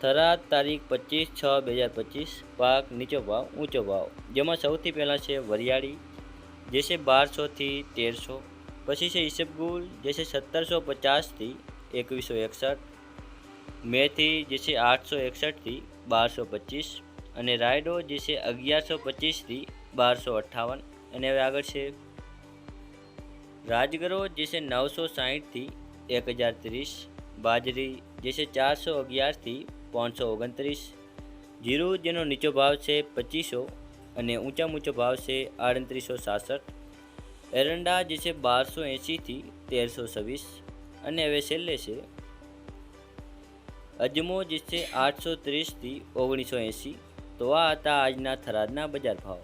થરાદ તારીખ પચીસ છ બે હજાર પચીસ, પાક નીચો ભાવ, ઊંચો ભાવ. જેમાં સૌથી પહેલાં છે વરિયાળી, જે છે બારસોથી તેરસો. પછી છે ઈસબગુલ, જે છે સત્તરસો પચાસથી એકવીસો એકસઠ. મેથી જે છે આઠસો એકસઠથી બારસો પચીસ. અને રાયડો જે છે અગિયારસો પચીસથી બારસો અઠ્ઠાવન. અને હવે આગળ છે રાજગરો, જે છે નવસો સાહીઠથી એક હજાર ત્રીસ. બાજરી જે છે ચારસો અગિયારથી પાંચસો ઓગણત્રીસ. જીરો, જેનો નીચો ભાવ છે પચીસો અને ઊંચા ઊંચો ભાવ છે આડત્રીસો સાસઠ. એરંડા જે છે બારસો એંશીથી તેરસો છવ્વીસ. અને હવે છેલ્લે છે અજમો જે છે આઠસો ત્રીસથી ઓગણીસો એંશી. તો આ હતા આજના થરાદના બજાર ભાવ.